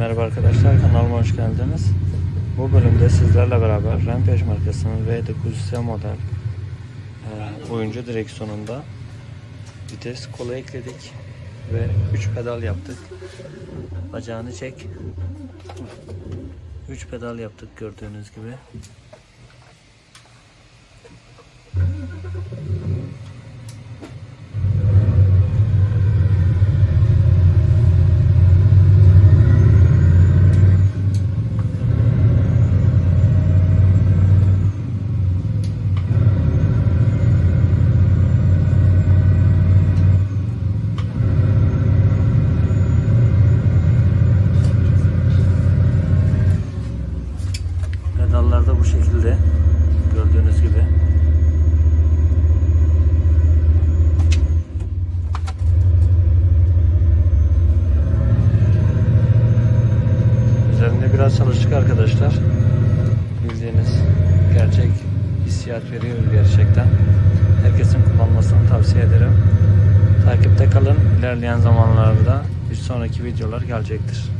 Merhaba arkadaşlar kanalıma hoş geldiniz. Bu bölümde sizlerle beraber Rampage markasının V900 model e, oyuncu direksiyonunda vites kolu ekledik ve 3 pedal yaptık. Bacağını çek. 3 pedal yaptık gördüğünüz gibi. Şekilde gördüğünüz gibi. Üzerinde biraz çalıştık arkadaşlar. Bildiğiniz gerçek hissiyat veriyor gerçekten. Herkesin kullanmasını tavsiye ederim. Takipte kalın. İlerleyen zamanlarda bir sonraki videolar gelecektir.